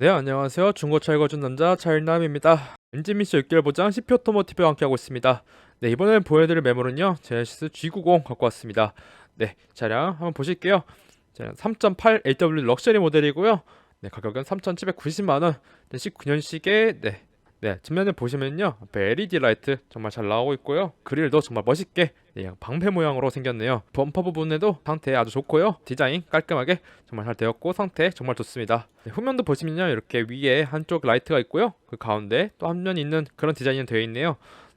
네 안녕하세요. 중고차 읽어준 남자 차일남입니다. 엔진 미션 6개월 보장 CP 오토모티브와 함께하고 있습니다. 네 이번에 보여드릴 매물은요 제네시스 G90 갖고 왔습니다. 네 차량 한번 보실게요. 자, 3.8 AW 럭셔리 모델이고요. 네 가격은 3,790만원. 19년식의 네 네, 뒷면을 보시면요. 앞에 LED 라이트 정말 잘 나오고 있고요. 그릴도 정말 멋있게 네, 방패 모양으로 생겼네요. 범퍼 부분에도 상태 아주 좋고요. 디자인 깔끔하게 정말 잘 되었고 상태 정말 좋습니다. 네, 후면도 보시면요. 이렇게 위에 한쪽 라이트가 있고요. 그 가운데 또 한 면 있는 그런 디자인이 되어 있네요.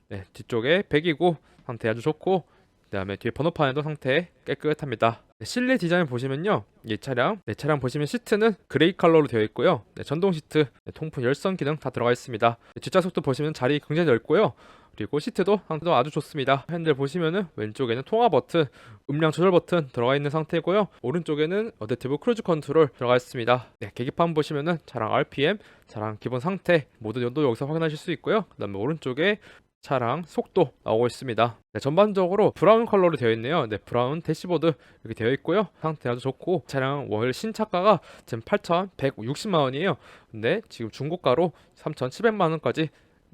네, 뒤쪽에 백이고 상태 아주 좋고 그다음에 뒤에 번호판에도 상태 깨끗합니다. 네, 실내 디자인 보시면요, 이 차량, 네, 차량 보시면 시트는 그레이 컬러로 되어 있고요, 네, 전동 시트, 네, 통풍 열선 기능 다 들어가 있습니다. 네, 뒷좌석도 보시면 자리 굉장히 넓고요, 그리고 시트도 상태도 아주 좋습니다. 핸들 보시면은 왼쪽에는 통화 버튼, 음량 조절 버튼 들어가 있는 상태고요, 오른쪽에는 어댑티브 크루즈 컨트롤 들어가 있습니다. 네, 계기판 보시면은 차량 RPM, 차량 기본 상태 모두 연도 여기서 확인하실 수 있고요. 그다음에 오른쪽에 차량 속도 나오고 있습니다. 네, 전반적으로 브라운 컬러로 되어 있네요. 네, 브라운 대시보드 이렇게 되어 있고요. 상태 아주 좋고 차량 월 신차가가 지금 8,160만 원이에요. 근데 지금 중고가로 3,700만 원까지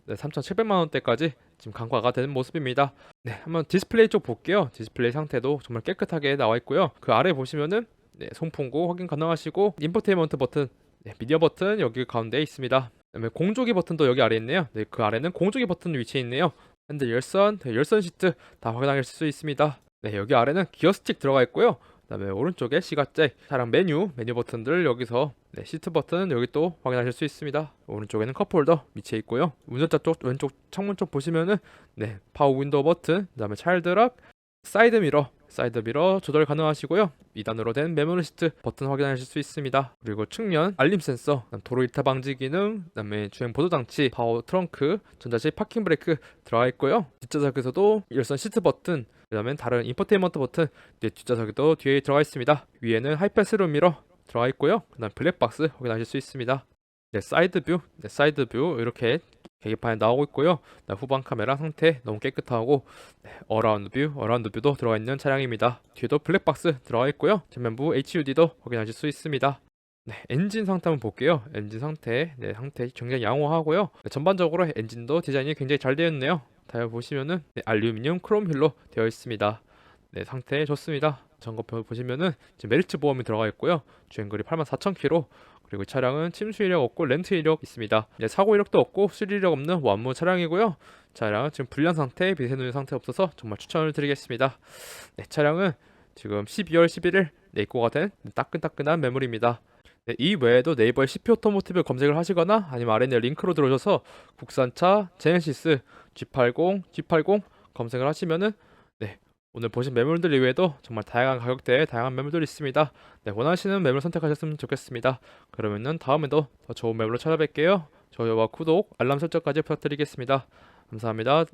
네, 3,700만 원대까지 지금 강화가 되는 모습입니다. 네, 한번 디스플레이 쪽 볼게요. 디스플레이 상태도 정말 깨끗하게 나와 있고요. 그 아래 보시면은 네, 송풍구 확인 가능하시고 인포테인먼트 버튼, 네, 미디어 버튼 여기 가운데 있습니다. 그다음에 공조기 버튼도 여기 아래 있네요. 네, 그 아래는 공조기 버튼 위치해 있네요. 핸들 열선, 네, 열선 시트 다 확인하실 수 있습니다. 네, 여기 아래는 기어 스틱 들어가 있고요. 그다음에 오른쪽에 시가잭, 차량 메뉴, 메뉴 버튼들 여기서 네, 시트 버튼 여기 또 확인하실 수 있습니다. 오른쪽에는 컵홀더 위치해 있고요. 운전자 쪽 왼쪽 창문 쪽 보시면은 네, 파워 윈도우 버튼, 그다음에 차일드락, 사이드 미러, 사이드 미러 조절 가능하시고요. 2단으로 된 메모리 시트 버튼 확인하실 수 있습니다. 그리고 측면 알림 센서, 도로 이탈 방지 기능, 그다음에 주행 보조 장치, 파워 트렁크, 전자식 파킹 브레이크 들어가 있고요. 뒷좌석에서도 열선 시트 버튼, 그다음에 다른 인포테인먼트 버튼, 네, 뒷좌석에도 뒤에 들어가 있습니다. 위에는 하이패스룸 미러 들어가 있고요. 그다음 블랙박스 확인하실 수 있습니다. 네, 사이드 뷰, 네, 사이드 뷰 이렇게 계기판에 나오고 있고요. 네, 후방 카메라 상태 너무 깨끗하고 네, 어라운드 뷰, 어라운드 뷰도 들어가 있는 차량입니다. 뒤에도 블랙박스 들어가 있고요. 전면부 HUD도 확인하실 수 있습니다. 네, 엔진 상태 한번 볼게요. 엔진 상태, 네, 상태 굉장히 양호하고요. 네, 전반적으로 엔진도 디자인이 굉장히 잘 되어 있네요. 타이어 보시면은 네, 알루미늄 크롬 휠로 되어 있습니다. 네, 상태 좋습니다. 점검표 보시면은 지금 메리츠 보험이 들어가 있고요. 주행거리 84,000km. 그리고 이 차량은 침수 이력 없고 렌트 이력 있습니다. 네, 사고 이력도 없고 수리 이력 없는 완무 차량이고요. 차량은 지금 불량 상태, 미세누리 상태 없어서 정말 추천을 드리겠습니다. 네, 차량은 지금 12월 11일 네, 입고가 된 따끈따끈한 매물입니다. 네, 이 외에도 네이버에 CP 오토모티브 검색을 하시거나 아니면 아래 있는 링크로 들어오셔서 국산차 제네시스 G80, G80 검색을 하시면은 네, 오늘 보신 매물들 이외에도 정말 다양한 가격대에 다양한 매물들이 있습니다. 네, 원하시는 매물 선택하셨으면 좋겠습니다. 그러면은 다음에도 더 좋은 매물로 찾아뵐게요. 좋아요와 구독, 알람 설정까지 부탁드리겠습니다. 감사합니다.